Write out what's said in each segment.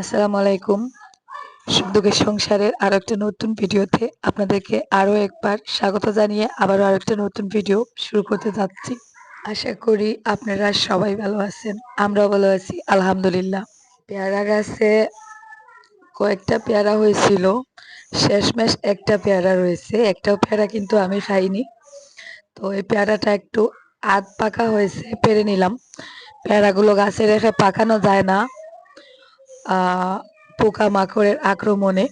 আসসালামু আলাইকুম সংসারের আরও একটা নতুন ভিডিওতে আপনাদেরকে আরও একবার স্বাগত জানিয়ে আবারও আরেকটা নতুন ভিডিও শুরু করতে যাচ্ছি। আশা করি আপনারা সবাই ভালো আছেন, আমরাও ভালো আছি, আলহামদুলিল্লাহ। পেয়ারা গাছে কয়েকটা পেয়ারা হয়েছিল শেষমেশ একটা পেয়ারা রয়েছে, একটাও পেয়ারা কিন্তু আমি খাইনি। তো এই পেয়ারাটা একটু আধ পাকা হয়েছে, পেরে নিলাম। পেয়ারাগুলো গাছে রেখে পাকানো যায় না। পোকা মাকড়ের আক্রমণে।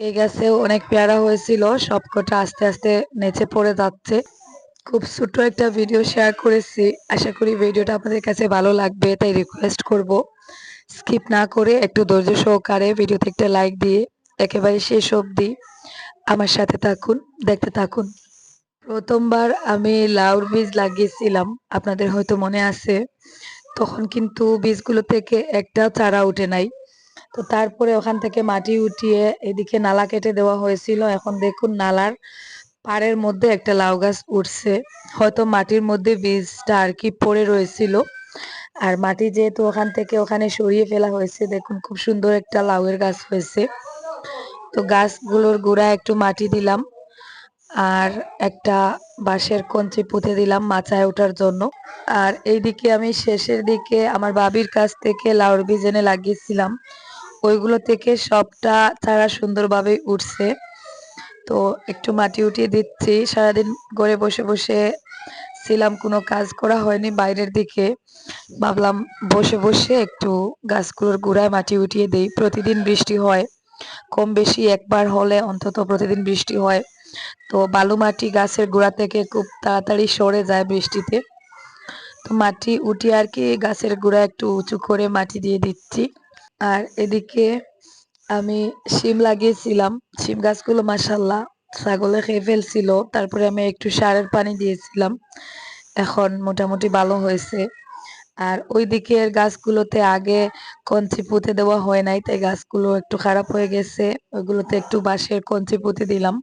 এই গাছেও অনেক পেয়ারা হয়েছিল, সবকটা আস্তে আস্তে নেচে পড়ে যাচ্ছে। খুব ছোট্ট একটা ভিডিও শেয়ার করেছি। আশা করি ভিডিওটা আপনাদের কাছে ভালো লাগবে, তাই রিকোয়েস্ট করব। স্কিপ না করে একটু ধৈর্য সহকারে ভিডিওতে একটা লাইক দিয়ে একেবারে শেষ অবধি আমার সাথে থাকুন, দেখতে থাকুন। প্রথমবার আমি লাউর বীজ লাগিয়েছিলাম, আপনাদের হয়তো মনে আছে। তখন কিন্তু বীজগুলো থেকে একটা চারা উঠে নাই। তো তারপরে ওখান থেকে মাটি উঠিয়ে এদিকে নালা কেটে দেওয়া হয়েছিল। এখন দেখুন নালার পাড়ের মধ্যে একটা লাউ গাছ উঠছে। হয়তো মাটির মধ্যে বীজটা আর কি পড়ে রয়েছিল। আর মাটি যেহেতু ওখান থেকে ওখানে সরিয়ে ফেলা হয়েছে, দেখুন খুব সুন্দর একটা লাউয়ের গাছ হয়েছে। তো গাছগুলোর গোড়ায় একটু মাটি দিলাম। আর একটা বাঁশের কঞ্চি পুঁতে দিলাম মাচায় ওঠার জন্য। আর এইদিকে আমি শেষের দিকে আমার বাবির কাছ থেকে লাউর বীজ এনে লাগিয়েছিলাম। ওইগুলো থেকে সবটা তারা সুন্দরভাবে উঠছে। তো একটু মাটি উঠিয়ে দিচ্ছি। সারাদিন ঘরে বসে বসে ছিলাম, কোনো কাজ করা হয়নি বাইরের দিকে। ভাবলাম বসে বসে একটু গাছগুলোর গোড়ায় মাটি উঠিয়ে দিই। প্রতিদিন বৃষ্টি হয়। কম বেশি একবার হলে অন্তত প্রতিদিন বৃষ্টি হয়। তো বালু মাটি গাছের গোড়া থেকে খুব তাড়াতাড়ি সরে যায় বৃষ্টিতে। তো মাটি উঠিয়ে আর কি গাছের গোড়া একটু উঁচু করে মাটি দিয়ে দিচ্ছি। আর এদিকে আমি শিম লাগিয়েছিলাম। শিম গাছগুলো মাসাল্লাহ ছাগলে খেয়ে ফেলছিল। তারপরে আমি একটু সারের পানি দিয়েছিলাম। এখন মোটামুটি ভালো হয়েছে। আর ওই দিকের গাছগুলোতে আগে কঞ্চি পুঁতে দেওয়া হয় নাই, তাই গাছগুলো একটু খারাপ হয়ে গেছে। ওইগুলোতে একটু বাঁশের কঞ্চি পুঁতে দিলাম।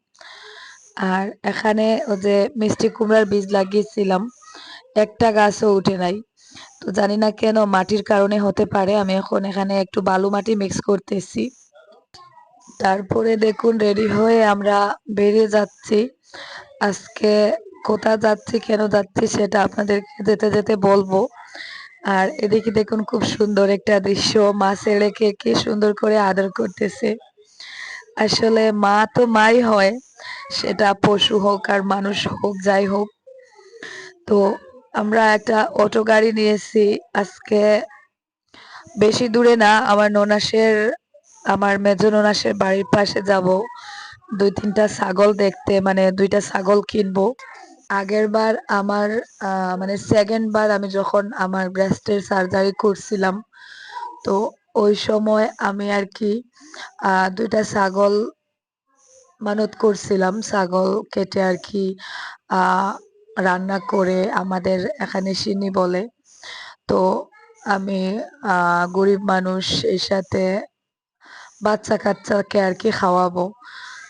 আর এখানে ও যে মিষ্টি কুমড়ার বীজ লাগিয়েছিলাম, একটা গাছও উঠে নাই। তো জানি না কেন মাটির কারণে হতে পারে, আমি এখন এখানে একটু বালু মাটি মিক্স করতেছি। তারপরে দেখুন রেডি হয়ে আমরা বেরিয়ে যাচ্ছি। আজকে কোথা যাচ্ছি, কেন যাচ্ছি সেটা আপনাদেরকে যেতে যেতে বলব। আর এদিকে দেখুন, খুব সুন্দর একটা দৃশ্য মা ছেলেকে কি সুন্দর করে আদর করতেছে। আসলে মা তো মাই হয়, সেটা পশু হোক আর মানুষ হোক, যাই হোক। তো আমরা একটা অটো গাড়ি নিয়েছি, আজকে বেশি দূরে না, আমার ননাসের, আমার মেজ ননাসের বাড়ির পাশে যাব। দুই তিনটা ছাগল দেখতে মানে দুইটা ছাগল কিনবো। আগের বার আমার মানে সেকেন্ড বার আমি যখন আমার ব্রেস্টের সার্জারি করছিলাম, তো ওই সময় আমি আর কি দুইটা ছাগল মানত করছিলাম। ছাগল কেটে আর কি রান্না করে আমাদের এখানে সিনি বলে। তো আমি গরিব মানুষ এর সাথে বাচ্চা কাচ্চাকে আর কি খাওয়াবো।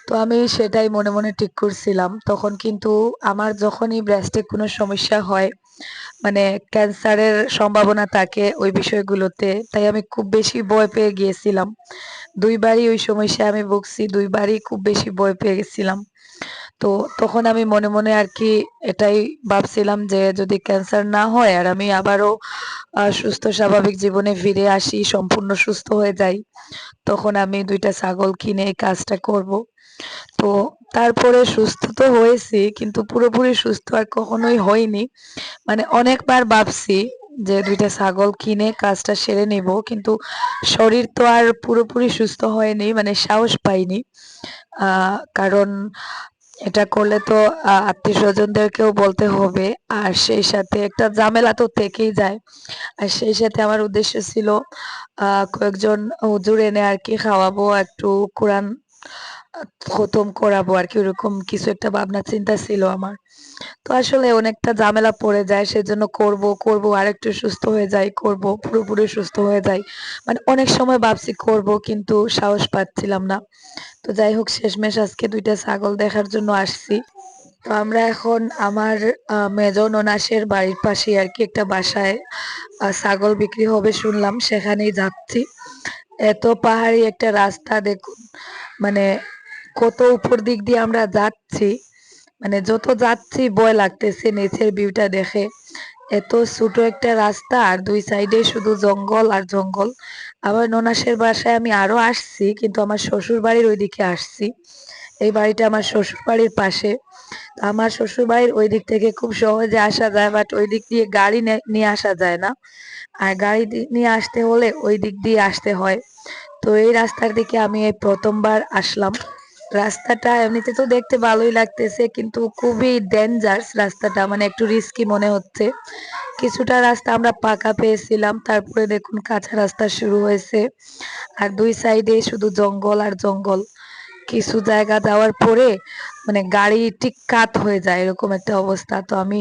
তো আমি সেটাই মনে মনে ঠিক করছিলাম। তখন কিন্তু আমার যখনই ব্রেস্টে কোনো সমস্যা হয় মানে ক্যান্সারের সম্ভাবনা থাকে ওই বিষয়গুলোতে, তাই আমি খুব বেশি ভয় পেয়ে গিয়েছিলাম। দুইবারই ওই সমস্যা আমি ভুগছি, দুইবারই খুব বেশি ভয় পেয়ে গেছিলাম। তো তখন আমি মনে মনে আর কি এটাই ভাবছিলাম যে যদি ক্যান্সার না হয় আর আমি আবারও সুস্থ স্বাভাবিক জীবনে ফিরে আসি, সম্পূর্ণ সুস্থ হয়ে যাই, তখন আমি দুইটা ছাগল কিনে এই কাজটা করব। তো তারপরে সুস্থ তো হয়েছি, কিন্তু পুরোপুরি সুস্থ আর কখনোই হয়নি। মানে অনেকবার ভাবছি যে দুইটা ছাগল কিনে কাজটা সেরে নিব, কিন্তু শরীর তো আর পুরোপুরি সুস্থ হয়নি মানে সাহস পাইনি। কারণ এটা করলে তো আত্মীয় স্বজনদেরকেও বলতে হবে, আর সেই সাথে একটা ঝামেলা তো থেকেই যায়। আর সেই সাথে আমার উদ্দেশ্য ছিল কয়েকজন হুজুর এনে আর কি খাওয়াবো, একটু কোরআন খতম করাবো আর কি, ওরকম কিছু একটা ভাবনা চিন্তা ছিল আমার। তো আসলে অনেকটা ঝামেলা পড়ে যায়, সেজন্য করব করব আর একটু সুস্থ হয়ে যাই, করব, পুরোপুরি সুস্থ হয়ে যাই। মানে অনেক সময় ভাবছি করব, কিন্তু সাহস পাচ্ছিলাম না। তো যাই হোক, শেষমেশ আজকে দুইটা ছাগল দেখার জন্য আসছি। তো আমরা এখন আমার মেজ ননাসের বাড়ির পাশে আর কি একটা বাসায় ছাগল বিক্রি হবে শুনলাম, সেখানেই যাচ্ছি। এত পাহাড়ি একটা রাস্তা দেখুন মানে কত উপর দিক দিয়ে আমরা যাচ্ছি মানে যত যাচ্ছি ভয় লাগতেছে নিচের ভিউটা দেখে। এত ছোট একটা রাস্তা আর দুই সাইডে শুধু জঙ্গল আর জঙ্গল। আবার ননাসের বাসায় আমি আরও আসছি, কিন্তু আমার শ্বশুর বাড়ির ওইদিকে আসছি। এই বাড়িটা আমার শ্বশুর বাড়ির পাশে আমার শ্বশুর বাড়ির ওই দিক থেকে খুব সহজে আসা যায় বাট ওই দিক দিয়ে গাড়ি নিয়ে আসা যায় না। আর গাড়ি নিয়ে আসতে হলে ওই দিক দিয়ে আসতে হয়। তো এই রাস্তার দিকে আমি এই প্রথমবার আসলাম। রাস্তাটা এমনিতে তো দেখতে ভালোই লাগতেছে, কিন্তু খুবই ডেঞ্জার্স রাস্তাটা মানে একটু রিস্কি মনে হচ্ছে। কিছুটা রাস্তা আমরা পাকা পেয়েছিলাম, তারপরে দেখুন কাঁচা রাস্তা শুরু হয়েছে। আর দুই সাইডে শুধু জঙ্গল আর জঙ্গল। কিছু জায়গা যাওয়ার পরে মানে গাড়ি ঠিক কাত হয়ে যায়, এরকম একটা অবস্থা। তো আমি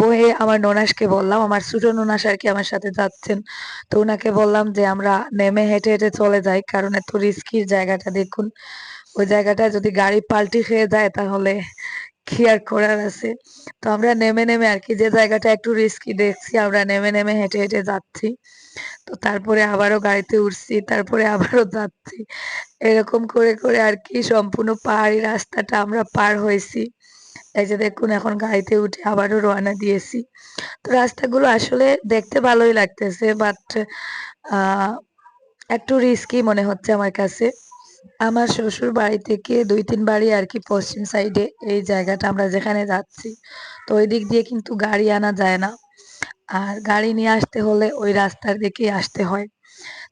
বয়ে আমার ননাসকে বললাম, আমার ছোট ননাস আর কি আমার সাথে যাচ্ছেন, তো ওনাকে বললাম যে আমরা নেমে হেঁটে হেঁটে চলে যাই, কারণ এত রিস্কির জায়গাটা দেখুন। ওই জায়গাটা যদি গাড়ি পাল্টি খেয়ে যায় তাহলে কি আর করার আছে? তো আমরা নেমে নেমে আর কি, যে জায়গাটা একটু রিস্কি দেখছি, আমরা নেমে নেমে হেঁটে হেঁটে যাচ্ছি। তো তারপরে আবারও গাড়িতে উঠছি, তারপরে আবারও যাচ্ছি। এরকম করে করে আর কি সম্পূর্ণ পাহাড়ি রাস্তাটা আমরা পার হয়েছি। এই যে দেখুন, এখন গাড়িতে উঠে আবারও রওনা দিয়েছি। তো রাস্তাগুলো আসলে দেখতে ভালোই লাগতেছে বাট একটু রিস্কি মনে হচ্ছে আমার কাছে। আমার শ্বশুর বাড়ি থেকে দুই, তিন বাড়ি আর কি পশ্চিম সাইডে এই জায়গাটা আমরা যেখানে যাচ্ছি। তো ওই দিক দিয়ে কিন্তু গাড়ি আনা যায় না। আর গাড়ি নিয়ে আসতে হলে ওই রাস্তার দিকেই আসতে হয়।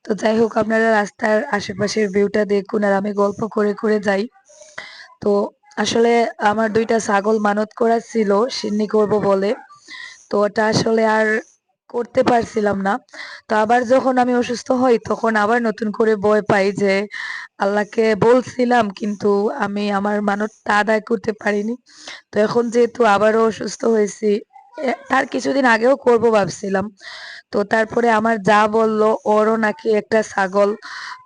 তো যাই হোক, আপনারা রাস্তার আশেপাশের ভিউটা দেখুন আর আমি গল্প করে করে যাই। তো আসলে আমার দুইটা ছাগল মানত করা ছিল, সিন্নি করব বলে। তো ওটা আসলে আর করতে পারছিলাম না। তো আবার যখন আমি অসুস্থ হই, তখন আবার নতুন করে ভয় পাই যে, আল্লাহকে বলছিলাম, কিন্তু আমি আমার মানতটা আদায় করতে পারিনি। তো এখন যেহেতু আবারও অসুস্থ হয়েছি তার কিছুদিন আগেও করব ভাবছিলাম। তো তারপরে আমার যা বলল, ওরও নাকি একটা ছাগল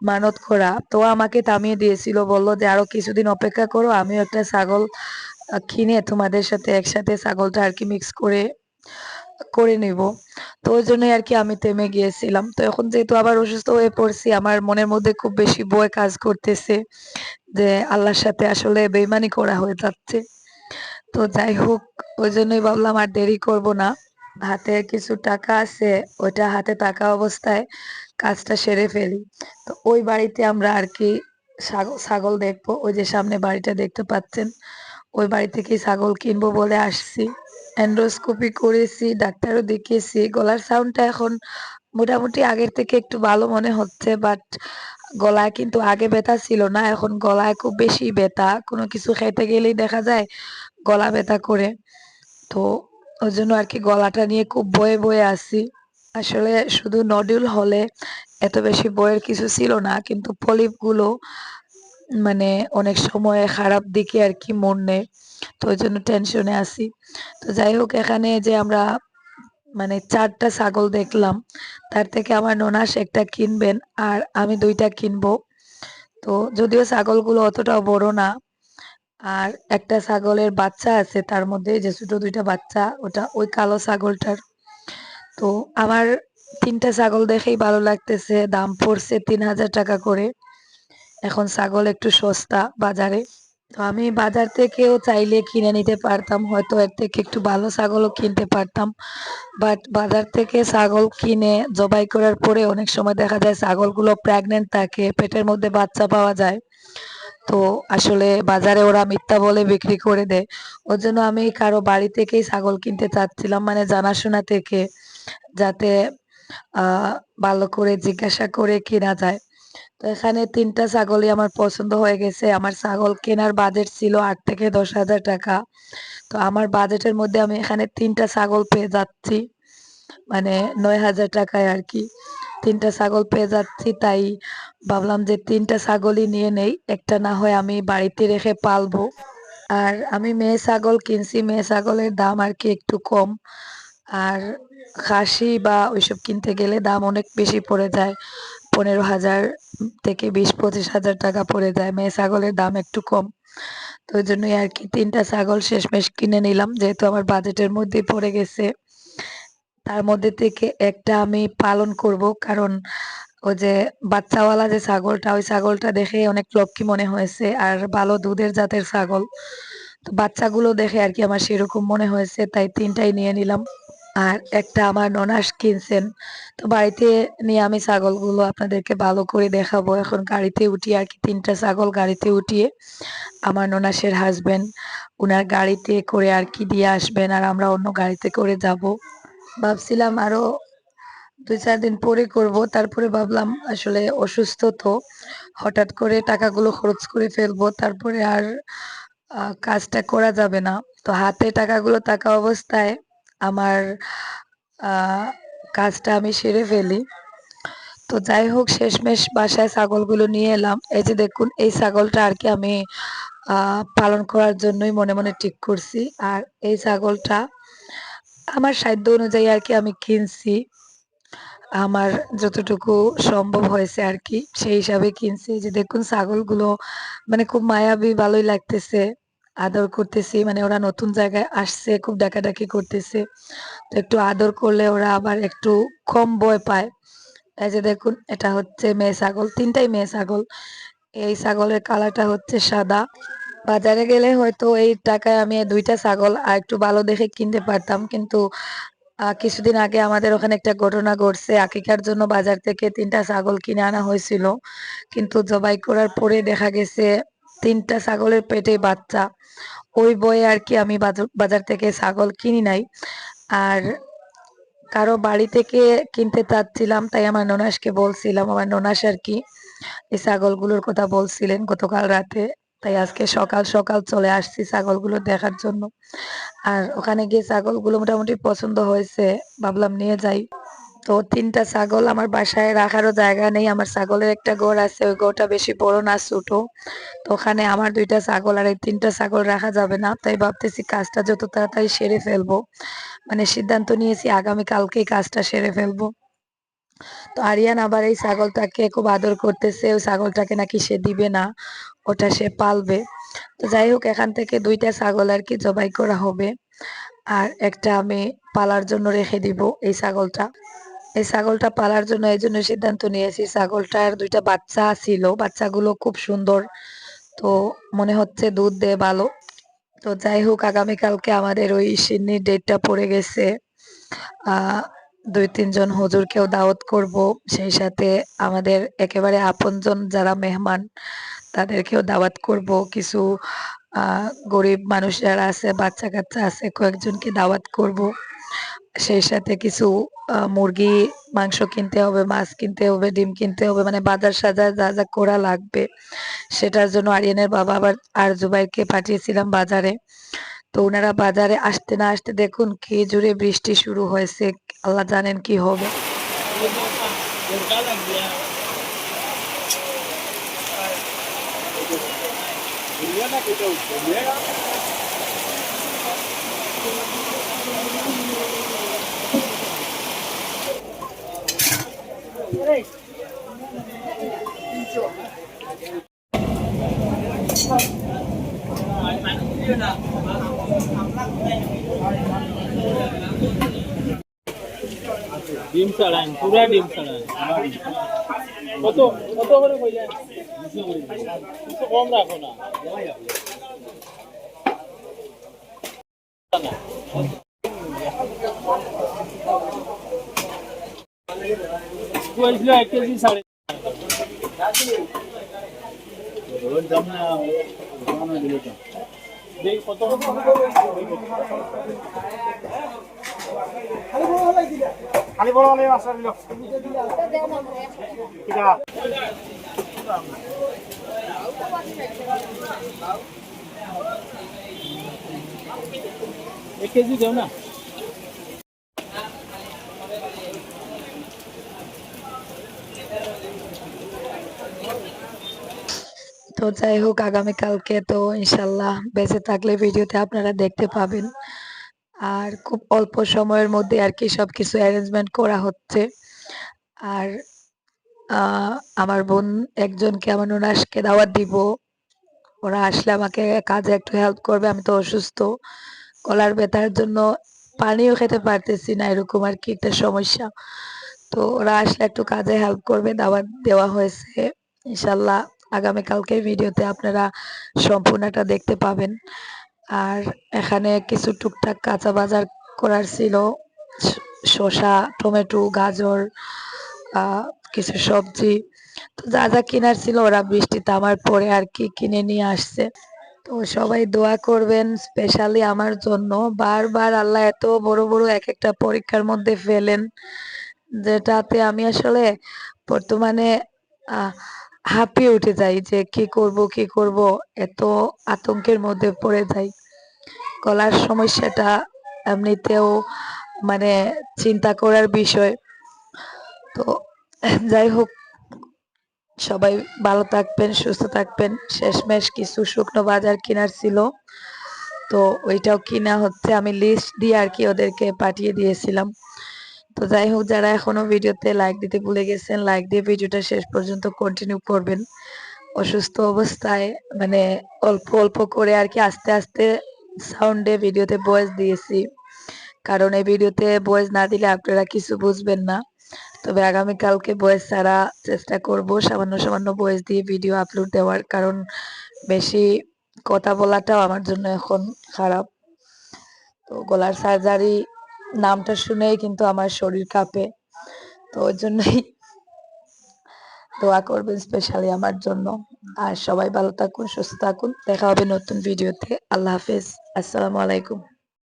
মানত করা। তো আমাকে থামিয়ে দিয়েছিল, বলল যে, আরও কিছুদিন অপেক্ষা করো, আমিও একটা ছাগল কিনে তোমাদের সাথে একসাথে ছাগলটা আর কি মিক্স করে করে নিব। তো ওই জন্যই আর কি আমি থেমে গিয়েছিলাম। তো এখন যেহেতু আবার অসুস্থ হয়ে পড়ছি, আমার মনের মধ্যে খুব বেশি ভয় কাজ করতেছে যে আল্লাহর সাথে আসলে বেইমানি করা হয়ে যাচ্ছে। তো যাই হোক, ওই জন্যই ভাবলাম আর দেরি করব না। হাতে কিছু টাকা আছে, ওইটা হাতে টাকা অবস্থায় কাজটা সেরে ফেলি। তো ওই বাড়িতে আমরা আর কি ছাগল দেখব। ওই যে সামনে বাড়িটা দেখতে পাচ্ছেন, ওই বাড়ি থেকেই ছাগল কিনবো বলে আসছি। এন্ডোস্কোপি করেছি, ডাক্তারও দেখিয়েছি, গলার সাউন্ডটা এখন মোটামুটি আগের থেকে একটু ভালো মনে হচ্ছে বাট গলায় কিন্তু আগে ব্যথা ছিল না, এখন গলায় খুব বেশি ব্যথা, কোনো কিছু খেতে গেলেই দেখা যায় গলা ব্যথা করে। তো ওই জন্য আর কি গলাটা নিয়ে খুব বয়ে বয়ে আছি। আসলে শুধু নডিউল হলে এত বেশি বয়ের কিছু ছিল না, কিন্তু পলিপগুলো মানে অনেক সময় খারাপ দিকে আর কি মন নেয়, তো ওই জন্য টেনশনে আছি। তো যাই হোক, এখানে যে আমরা মানে চারটা ছাগল দেখলাম, তার থেকে আমার ননাস একটা কিনবেন আর আমি দুইটা কিনবো। তো যদিও ছাগলগুলো অতটাও বড় না, আর একটা ছাগলের বাচ্চা আছে, তার মধ্যে যে ছোট দুইটা বাচ্চা, ওটা ওই কালো ছাগলটার। তো আমার তিনটা ছাগল দেখেই ভালো লাগতেছে, দাম পড়ছে তিন হাজার টাকা করে। এখন ছাগল একটু সস্তা বাজারে। তো আমি বাজার থেকেও চাইলে কিনে নিতে পারতাম, হয়তো এর থেকে একটু ভালো ছাগলও কিনতে পারতাম। বাট বাজার থেকে ছাগল কিনে জবাই করার পরে অনেক সময় দেখা যায় ছাগলগুলো প্রেগনেন্ট থাকে, পেটের মধ্যে বাচ্চা পাওয়া যায়। তো আসলে বাজারে ওরা মিথ্যা বলে বিক্রি করে দেয়। ওর জন্য আমি কারও বাড়ি থেকেই ছাগল কিনতে চাচ্ছিলাম মানে জানাশোনা থেকে, যাতে ভালো করে জিজ্ঞাসা করে কেনা যায়। তো এখানে তিনটা ছাগলই আমার পছন্দ হয়ে গেছে। আমার ছাগল কেনার বাজেট ছিল আট থেকে দশ হাজার টাকা। তো আমার বাজেটের মধ্যে আমি এখানে তিনটা ছাগল পেয়ে যাচ্ছি। মানে নয় হাজার টাকায় আর কি। তিনটা ছাগল পেয়ে যাচ্ছি, তাই ভাবলাম যে তিনটা ছাগলই নিয়ে নেই। একটা না হয় আমি বাড়িতে রেখে পালবো। আর আমি মেয়ে ছাগল কিনছি, মেয়ে ছাগলের দাম আর কি একটু কম। আর খাসি বা ওইসব কিনতে গেলে দাম অনেক বেশি পড়ে যায়। পনেরো হাজার থেকে বিশ, পঁচিশ হাজার টাকা পড়ে যায়। মেয়ে ছাগলের দাম একটু কম। তো ওই জন্যই আর কি তিনটা ছাগল শেষমেশ কিনে নিলাম, যেহেতু আমার বাজেটের মধ্যেই পড়ে গেছে। তার মধ্যে থেকে একটা আমি পালন করব, কারণ ওই যে বাচ্চাওয়ালা যে ছাগলটা, ওই ছাগলটা দেখে অনেক লক্ষ্মী মনে হয়েছে, আর ভালো দুধের জাতের ছাগল। তো বাচ্চাগুলো দেখে আর কি আমার সেরকম মনে হয়েছে, তাই তিনটাই নিয়ে নিলাম। আর একটা আমার ননাস কিনছেন। তো বাড়িতে নিয়ে আমি ছাগলগুলো আপনাদেরকে ভালো করে দেখাবো। এখন গাড়িতে উঠিয়ে আর কি তিনটা ছাগল গাড়িতে উঠিয়ে আমার ননাসের হাজবেন্ড উনার গাড়িতে করে আর কি দিয়ে আসবেন আর আমরা অন্য গাড়িতে করে যাব। ভাবছিলাম আরও দুই চার দিন পরে করব, তারপরে ভাবলাম আসলে অসুস্থ তো, হঠাৎ করে টাকাগুলো খরচ করে ফেলব, তারপরে আর কাজটা করা যাবে না। তো হাতে টাকাগুলো থাকা অবস্থায় আমার কাজটা আমি সেরে ফেলি। তো যাই হোক, শেষমেশ বাসায় ছাগলগুলো নিয়ে এলাম। এই যে দেখুন, এই ছাগলটা আর কি আমি পালন করার জন্যই মনে মনে ঠিক করছি। আর এই ছাগলটা আমার সাধ্য অনুযায়ী আর কি আমি কিনছি। আমার যতটুকু সম্ভব হয়েছে আর কি, সেই হিসাবে কিনছি। যে দেখুন, ছাগলগুলো মানে খুব মায়াবী, ভালোই লাগতেছে। আদর করতেছি মানে ওরা নতুন জায়গায় আসছে, খুব ডাকাডাকি করতেছে। তো একটু আদর করলে ওরা আবার একটু কম ভয় পায়। এই যে দেখুন, এটা হচ্ছে মেয়ে ছাগল, তিনটাই মেয়ে ছাগল। এই ছাগলের কালারটা হচ্ছে সাদা। বাজারে গেলে হয়তো এই টাকায় আমি দুইটা ছাগল আর একটু ভালো দেখে কিনতে পারতাম, কিন্তু কিছুদিন আগে আমাদের ওখানে একটা ঘটনা ঘটছে। আকিকার জন্য বাজার থেকে তিনটা ছাগল কিনে আনা হয়েছিল, কিন্তু জবাই করার পরে দেখা গেছে তিনটা ছাগলের পেটে বাচ্চা। ওই বয়ে আর কি আমি বাজার থেকে ছাগল কিনি নাই। আর কারও বাড়ি থেকে কিনতে চাচ্ছিলাম, তাই আমার ননাসকে বলছিলাম, আমার ননাস আর কি এই ছাগলগুলোর কথা বলছিলেন গতকাল রাতে। তাই আজকে সকাল সকাল চলে আসছি ছাগলগুলো দেখার জন্য। আর ওখানে গিয়ে ছাগলগুলো মোটামুটি পছন্দ হয়েছে, ভাবলাম নিয়ে যাই। তো তিনটা ছাগল আমার বাসায় রাখারও জায়গা নেই। আমার ছাগলের একটা গড় আছে, ওই গড়টা বেশি বড় না, ছোটো। তো ওখানে আমার দুইটা ছাগল আর এই তিনটা ছাগল রাখা যাবে না। তাই ভাবতেছি কাজটা যত তাড়াতাড়ি সেরে ফেলব। মানে সিদ্ধান্ত নিয়েছি আগামী কালকেই কাজটা সেরে ফেলব। তো আরিয়ান আবার এই ছাগলটাকে খুব আদর করতেছে, ওই ছাগলটাকে নাকি সে দিবে না, ওটা সে পালবে। তো যাই হোক, এখান থেকে দুইটা ছাগল আর কি জবাই করা হবে। আর একটা আমি পালার জন্য রেখে দিব এই ছাগলটা। এই ছাগলটা পালার জন্য এই জন্য সিদ্ধান্ত নিয়েছি। ছাগলটার দুইটা বাচ্চা ছিল, বাচ্চাগুলো খুব সুন্দর। তো মনে হচ্ছে দুধ দেয় ভালো। তো যাই হোক, আগামীকালকে আমাদের ওই সিন্নির ডেটটা পড়ে গেছে। দুই তিনজন হুজুরকেও দাওয়াত করব। সেই সাথে আমাদের একেবারে আপনজন যারা মেহমান, তাদেরকেও দাওয়াত করব। কিছু গরিব মানুষ যারা আছে বাচ্চা কাচ্চা আছে, কয়েকজনকে দাওয়াত করব। সেই সাথে কিছু মুরগি, মাংস কিনতে হবে, মাছ কিনতে হবে, ডিম কিনতে হবে মানে বাজার সাজার যা যা করা লাগবে। সেটার জন্য আরিয়ানের বাবা আবার আর জুবাইরকে পাঠিয়েছিলাম বাজারে। তো ওনারা বাজারে আসতে না আসতে দেখুন কি জুড়ে বৃষ্টি শুরু হয়েছে, আল্লাহ জানেন কি হবে। ডিম ছাড়ান পুরা ডিম ছাড়ান কত কত করে কম রাখো না। এক কেজি সাড়ে খালি বড় হলে আসা দিল ঠিক আছে এক কেজি দেও না। তো যাই হোক আগামীকালকে তো ইনশাল্লাহ বেঁচে থাকলে ভিডিওতে আপনারা দেখতে পাবেন। আর খুব অল্প সময়ের মধ্যে আর কি সব কিছু অ্যারেঞ্জমেন্ট করা হচ্ছে। আর আমার বোন একজনকে আমার নুনাসকে দাওয়াত দিব। ওরা আসলে আমাকে কাজে একটু হেল্প করবে, আমি তো অসুস্থ। গলার ব্যথার জন্য পানিও খেতে পারতেছি না, এরকম আর কি একটা সমস্যা। তো ওরা আসলে একটু কাজে হেল্প করবে, দাওয়াত দেওয়া হয়েছে। ইনশাল্লাহ আগামীকালকের ভিডিওতে আপনারা সম্পূর্ণটা দেখতে পাবেন। আর এখানে কিছু টুকটাক কাঁচা বাজার করার ছিল। শসা টমেটো গাজর কিছু সবজি। তো যা যা কেনার ছিল ওরা বৃষ্টিতে আমার পরে আর কি কিনে নিয়ে আসছে। তো সবাই দোয়া করবেন স্পেশালি আমার জন্য। বারবার আল্লাহ এত বড় বড় এক একটা পরীক্ষার মধ্যে ফেলেন যেটাতে আমি আসলে বর্তমানে আহ, হাঁপিয়ে উঠে যাই যে, কি করব কি করব? এত আতঙ্কের মধ্যে পড়ে যাই। গলার সমস্যাটা এমনিতেও মানে চিন্তা করার বিষয়। তো যাই হোক, সবাই ভালো থাকবেন, সুস্থ থাকবেন। শেষমেশ কিছু শুকনো বাজার কেনার ছিল। তো ওইটাও কিনা হচ্ছে, আমি লিস্ট দিয়ে আর কি ওদেরকে পাঠিয়ে দিয়েছিলাম। তো যাই হোক, যারা এখনও ভিডিওতে লাইক দিতে ভুলে গেছেন লাইক দিয়ে ভিডিওটা শেষ পর্যন্ত কন্টিনিউ করবেন। অসুস্থ অবস্থায় মানে অল্প অল্প করে আর কি আস্তে আস্তে সাউন্ডে ভিডিওতে ভয়েস দিয়েছি। কারণ এই ভিডিওতে ভয়েস না দিলে আপনারা কিছু বুঝবেন না। তবে আগামীকালকে ভয়েস ছাড়া চেষ্টা করব সামান্য সামান্য ভয়েস দিয়ে ভিডিও আপলোড দেওয়ার। কারণ বেশি কথা বলাটাও আমার জন্য এখন খারাপ। তো গলার সার্জারি নামটা শুনেই কিন্তু আমার শরীর কাঁপে। তো ওই জন্যই দোয়া করবেন স্পেশালি আমার জন্য। আর সবাই ভালো থাকুন, সুস্থ থাকুন। দেখা হবে নতুন ভিডিওতে আল্লাহ হাফেজ। আসসালামু আলাইকুম।